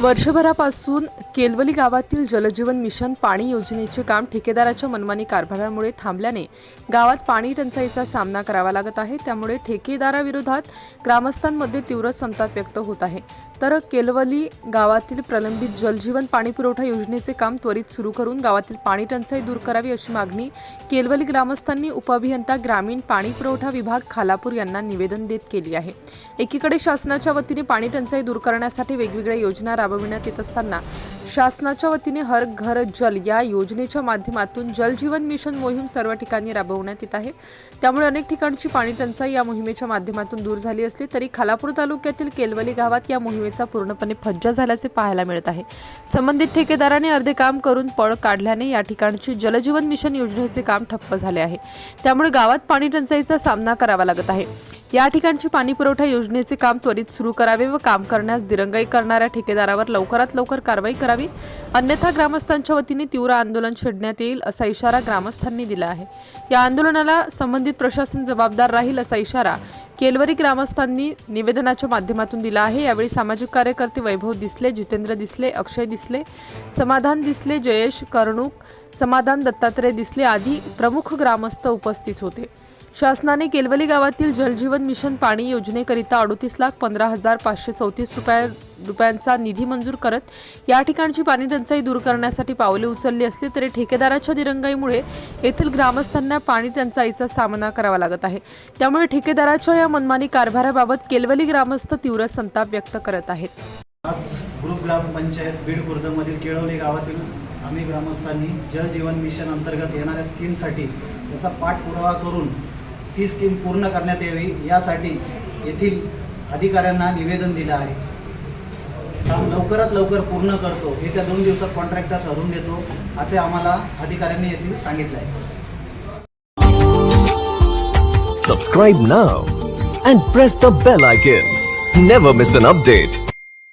वर्षभरापासून केलवली गावातील जलजीवन मिशन पाणी योजनेचे काम ठेकेदाराच्या मनमानी कारभारामुळे थांबल्याने गावात पाणी टंचाईचा सामना करावा लागत आहे. त्यामुळे ठेकेदाराविरोधात ग्रामस्थांमध्ये तीव्र संताप व्यक्त होत आहे. तर केलवली गावातील प्रलंबित जलजीवन पाणी पुरवठा योजनेचे काम त्वरित सुरू करून गावातील पाणी टंचाई दूर करावी अशी मागणी केलवली ग्रामस्थांनी उपअभियंता ग्रामीण पाणी पुरवठा विभाग खालापूर यांना निवेदन देत केली आहे. एकीकडे शासनाच्या वतीने पाणी टंचाई दूर करण्यासाठी वेगवेगळ्या योजना राबविण्यात येत असताना शासनाच्या वतीने हर घर जल या योजनेच्या माध्यमातून जलजीवन मिशन मोहीम सर्व ठिकाणी राबवण्यात येत आहे. त्यामुळे अनेक ठिकाणची पाणी टंचाई या मोहिमेच्या माध्यमातून दूर झाली असली तरी खालापूर तालुक्यातील केलवली गावात या मोहिमेचा पूर्णपणे फज्जा झाल्याचे पाहायला मिळत आहे. संबंधित ठेकेदाराने अर्धे काम करून पळ काढल्याने या ठिकाणची जलजीवन मिशन योजनेचे काम ठप्प झाले आहे. त्यामुळे गावात पाणी टंचाईचा सामना करावा लागत आहे. या ठिकाणची पाणी पुरवठा योजनेचे काम त्वरित सुरू करावे व काम करण्यास दिरंगाई करणाऱ्या ठेकेदारावर लवकरात लवकर कारवाई करावी. अन्यथा ग्रामस्थांच्या वतीने तीव्र आंदोलन छेडण्यात येईल असा इशारा ग्रामस्थांनी दिला आहे. या आंदोलनाला संबंधित प्रशासन जबाबदार राहील असा इशारा केलवरी ग्रामस्थांनी निवेदनाच्या माध्यमातून दिला आहे. यावेळी सामाजिक कार्यकर्ते वैभव दिसले जितेंद्र दिसले अक्षय दिसले समाधान दिसले जयेश कर्णूक समाधान दत्तात्रय दिसले आदी प्रमुख ग्रामस्थ उपस्थित होते. शासनाने केलवली गावातील जलजीवन मिशन पाणी योजनेकरिता अडोतीस लाख पंधरा हजार पाचशे चौतीस रुपया रुपयांचा निधी मंजूर करत या ठिकाणची पाणी टंचाई दूर करण्यासाठी पावले उचलली असली तरी ठेकेदाराच्या दिरंगाईमुळे येथील ग्रामस्थांना पाणी टंचाईचा सामना करावा लागत आहे. त्यामुळे ठेकेदाराच्या या मनमानी कारभाराबाबत केलवली ग्रामस्थ तीव्र संताप व्यक्त करत आहेत. आज ग्रुप ग्रामपंचायत बीड खुर्दमधील केळवली गावातील आम्ही ग्रामस्थांनी जल जीवन मिशन अंतर्गत येणाऱ्या स्कीमसाठी त्याचा पाठपुरावा करून ती स्कीम पूर्ण करण्यात यावी यासाठी येथील अधिकाऱ्यांना निवेदन दिलं आहे लवकरात लवकर पूर्ण करतो येत्या दोन दिवसात कॉन्ट्रॅक्टर ठरवून देतो असे आम्हाला अधिकाऱ्यांनी येथील सांगितलं आहे Subscribe now and press the bell icon. Never miss an update.